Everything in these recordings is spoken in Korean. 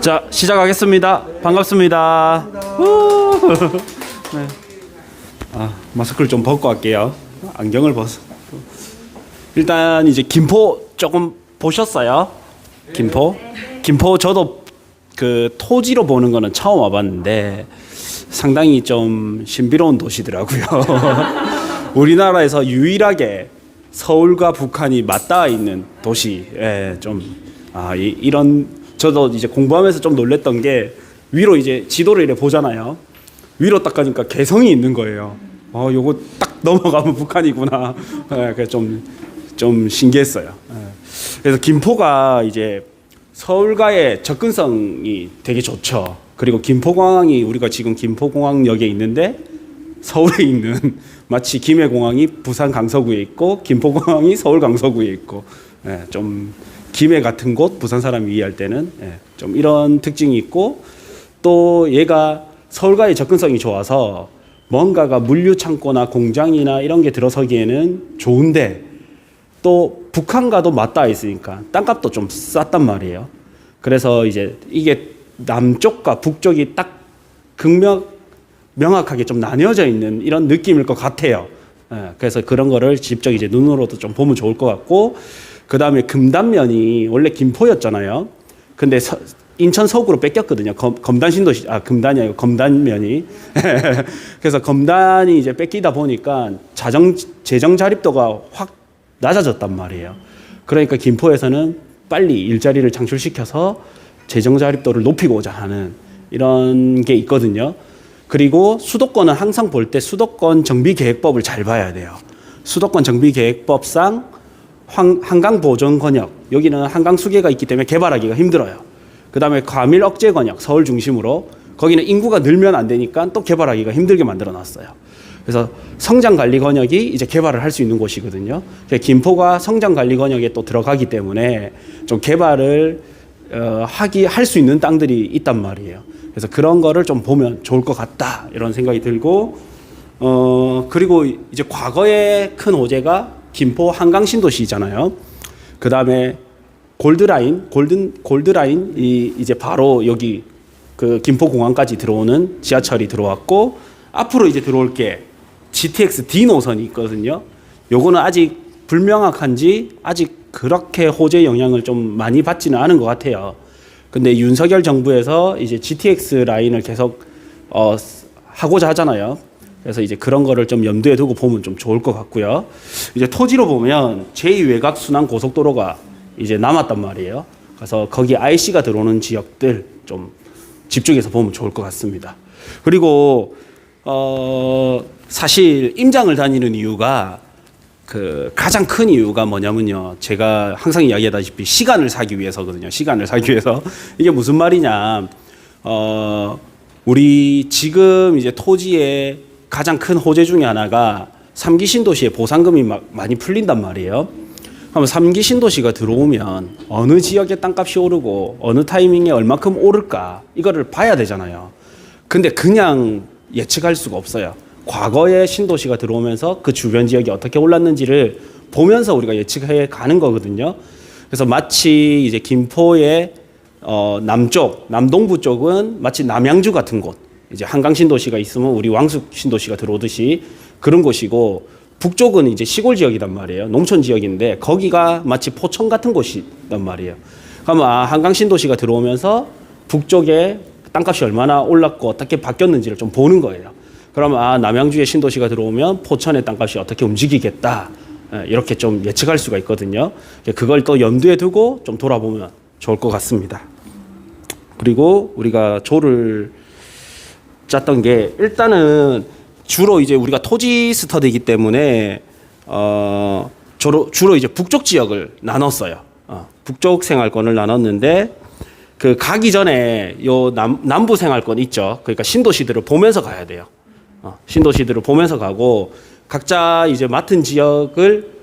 자 시작하겠습니다. 반갑습니다. 우! 네. 아 마스크를 좀 벗고 할게요. 안경을 벗어. 일단 이제 김포 조금 보셨어요? 김포? 김포 저도 그 토지로 보는 거는 처음 와봤는데 상당히 좀 신비로운 도시더라고요. 우리나라에서 유일하게 서울과 북한이 맞닿아 있는 도시. 예, 좀 아, 이, 이런 저도 이제 공부하면서 좀 놀랬던 게 위로 이제 지도를 이렇게 보잖아요. 위로 딱 가니까 개성이 있는 거예요. 어, 요거 딱 넘어가면 북한이구나. 예, 그래서 좀, 좀 신기했어요. 예. 그래서 김포가 이제 서울과의 접근성이 되게 좋죠. 그리고 김포공항이 우리가 지금 김포공항역에 있는데 서울에 있는 마치 김해공항이 부산 강서구에 있고 김포공항이 서울 강서구에 있고 예, 좀 김해 같은 곳 부산 사람이 이해할 때는 예, 좀 이런 특징이 있고 또 얘가 서울과의 접근성이 좋아서 뭔가가 물류 창고나 공장이나 이런 게 들어서기에는 좋은데 또 북한과도 맞닿아 있으니까 땅값도 좀 쌌단 말이에요. 그래서 이제 이게 남쪽과 북쪽이 딱 극명 명확하게 좀 나뉘어져 있는 이런 느낌일 것 같아요. 예, 그래서 그런 거를 직접 이제 눈으로도 좀 보면 좋을 것 같고 그 다음에 금단면이 원래 김포였잖아요. 근데 서, 인천 서구로 뺏겼거든요. 검, 검단 신도시 아 금단이 아니고 검단면이 그래서 검단이 이제 뺏기다 보니까 자정 재정 자립도가 확 낮아졌단 말이에요. 그러니까 김포에서는 빨리 일자리를 창출시켜서 재정 자립도를 높이고자 하는 이런 게 있거든요. 그리고 수도권은 항상 볼 때 수도권 정비 계획법을 잘 봐야 돼요. 수도권 정비 계획법상 한강 보존 권역 여기는 한강 수계가 있기 때문에 개발하기가 힘들어요. 그다음에 과밀 억제 권역 서울 중심으로 거기는 인구가 늘면 안 되니까 또 개발하기가 힘들게 만들어 놨어요. 그래서 성장 관리 권역이 이제 개발을 할 수 있는 곳이거든요. 김포가 성장 관리 권역에 또 들어가기 때문에 좀 개발을 어, 하기 할 수 있는 땅들이 있단 말이에요. 그래서 그런 거를 좀 보면 좋을 것 같다 이런 생각이 들고 어 그리고 이제 과거의 큰 호재가 김포 한강 신도시잖아요. 그 다음에 골드라인 골든 골드라인 이 이제 바로 여기 그 김포 공항까지 들어오는 지하철이 들어왔고 앞으로 이제 들어올 게 GTX D 노선이 있거든요. 요거는 아직 불명확한지 아직 그렇게 호재 영향을 좀 많이 받지는 않은 것 같아요. 근데 윤석열 정부에서 이제 GTX 라인을 계속 어, 하고자 하잖아요. 그래서 이제 그런 거를 좀 염두에 두고 보면 좀 좋을 것 같고요. 이제 토지로 보면 제2외곽 순환 고속도로가 이제 남았단 말이에요. 그래서 거기 IC가 들어오는 지역들 좀 집중해서 보면 좋을 것 같습니다. 그리고 어 사실 임장을 다니는 이유가 그 가장 큰 이유가 뭐냐면요. 제가 항상 이야기하다시피 시간을 사기 위해서거든요. 시간을 사기 위해서 이게 무슨 말이냐? 어 우리 지금 이제 토지의 가장 큰 호재 중에 하나가 삼기 신도시의 보상금이 막 많이 풀린단 말이에요. 그럼 삼기 신도시가 들어오면 어느 지역의 땅값이 오르고 어느 타이밍에 얼마큼 오를까 이거를 봐야 되잖아요. 근데 그냥 예측할 수가 없어요. 과거에 신도시가 들어오면서 그 주변 지역이 어떻게 올랐는지를 보면서 우리가 예측해 가는 거거든요. 그래서 마치 이제 김포의 어 남쪽, 남동부 쪽은 마치 남양주 같은 곳, 이제 한강 신도시가 있으면 우리 왕숙 신도시가 들어오듯이 그런 곳이고 북쪽은 이제 시골 지역이란 말이에요. 농촌 지역인데 거기가 마치 포천 같은 곳이란 말이에요. 그러면 아, 한강 신도시가 들어오면서 북쪽에 땅값이 얼마나 올랐고 어떻게 바뀌었는지를 좀 보는 거예요. 그러면 아, 남양주의 신도시가 들어오면 포천의 땅값이 어떻게 움직이겠다. 예, 이렇게 좀 예측할 수가 있거든요. 그걸 또 염두에 두고 좀 돌아보면 좋을 것 같습니다. 그리고 우리가 조를 짰던 게 일단은 주로 이제 우리가 토지 스터디이기 때문에 어 주로 주로 이제 북쪽 지역을 나눴어요. 어, 북쪽 생활권을 나눴는데 그 가기 전에 요 남, 남부 생활권 있죠. 그러니까 신도시들을 보면서 가야 돼요. 어, 신도시들을 보면서 가고 각자 이제 맡은 지역을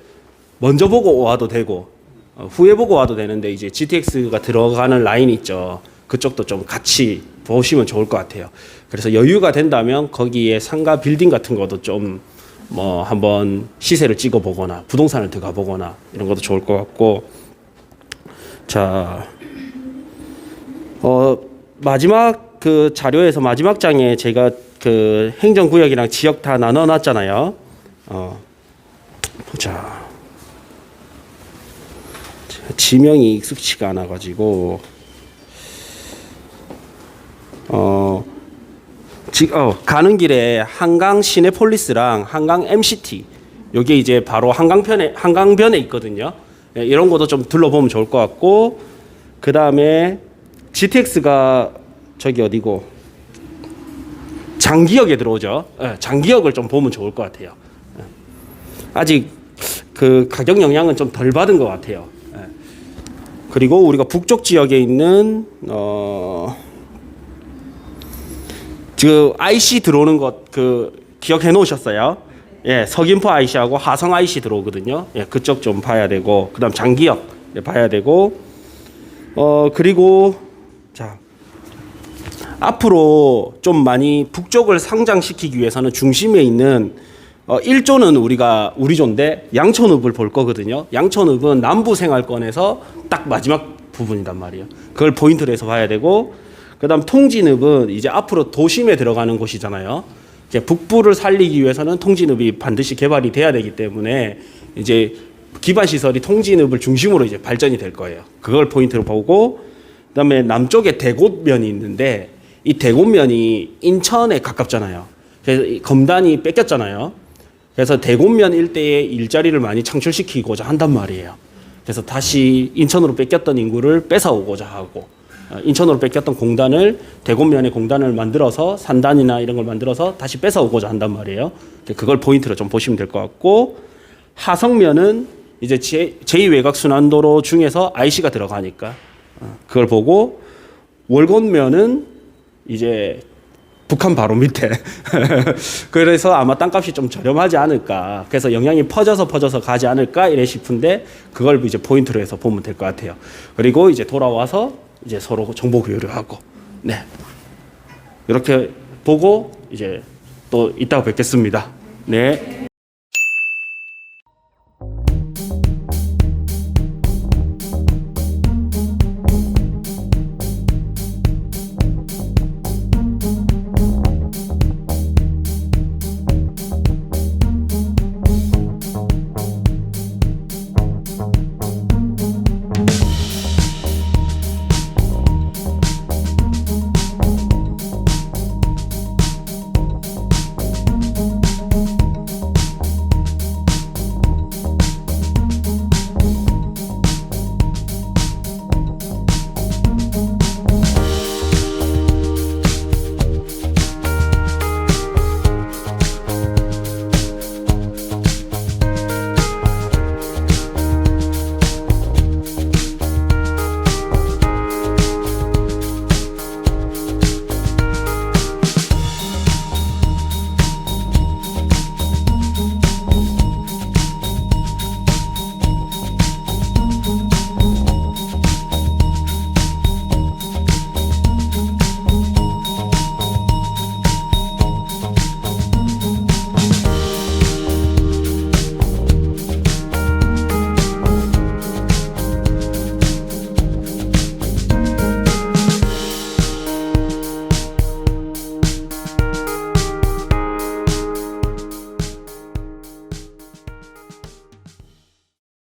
먼저 보고 와도 되고 어, 후에 보고 와도 되는데 이제 GTX가 들어가는 라인 있죠. 그쪽도 좀 같이 보시면 좋을 것 같아요. 그래서 여유가 된다면 거기에 상가 빌딩 같은 것도 좀 뭐 한번 시세를 찍어 보거나 부동산을 들어가 보거나 이런 것도 좋을 것 같고 자 어 마지막 그 자료에서 마지막 장에 제가 그 행정구역이랑 지역 다 나눠 놨잖아요. 어 보자. 지명이 익숙치가 않아가지고 지, 어 가는 길에 한강 시내폴리스랑 한강 MCT 여기 이제 바로 한강편에 한강변에 있거든요. 예, 이런 것도 좀 둘러보면 좋을 것 같고 그 다음에 GTX가 저기 어디고 장기역에 들어오죠. 예, 장기역을 좀 보면 좋을 것 같아요. 예. 아직 그 가격 영향은 좀 덜 받은 것 같아요. 예. 그리고 우리가 북쪽 지역에 있는 어. 그 IC 들어오는 것 그 기억해 놓으셨어요? 예, 서귀포 IC하고 하성 IC 들어오거든요. 예, 그쪽 좀 봐야 되고 그다음 장기역 예, 봐야 되고 어 그리고 자 앞으로 좀 많이 북쪽을 상장시키기 위해서는 중심에 있는 어 1조는 우리가 우리조인데 양천읍을 볼 거거든요. 양천읍은 남부 생활권에서 딱 마지막 부분이단 말이에요. 그걸 포인트로 해서 봐야 되고 그다음 통진읍은 이제 앞으로 도심에 들어가는 곳이잖아요. 이제 북부를 살리기 위해서는 통진읍이 반드시 개발이 돼야 되기 때문에 이제 기반 시설이 통진읍을 중심으로 이제 발전이 될 거예요. 그걸 포인트로 보고 그다음에 남쪽에 대곡면이 있는데 이 대곡면이 인천에 가깝잖아요. 그래서 이 검단이 뺏겼잖아요. 그래서 대곡면 일대에 일자리를 많이 창출시키고자 한단 말이에요. 그래서 다시 인천으로 뺏겼던 인구를 뺏어오고자 하고 어, 인천으로 뺏겼던 공단을 대곡면에 공단을 만들어서 산단이나 이런 걸 만들어서 다시 뺏어오고자 한단 말이에요. 그걸 포인트로 좀 보시면 될 것 같고 하성면은 이제 제, 제2외곽 순환도로 중에서 IC가 들어가니까 어, 그걸 보고 월곤면은 이제 북한 바로 밑에. 그래서 아마 땅값이 좀 저렴하지 않을까. 그래서 영향이 퍼져서 퍼져서 가지 않을까 이래 싶은데 그걸 이제 포인트로 해서 보면 될 것 같아요. 그리고 이제 돌아와서 이제 서로 정보 교류를 하고 네 이렇게 보고 이제 또 이따가 뵙겠습니다 네.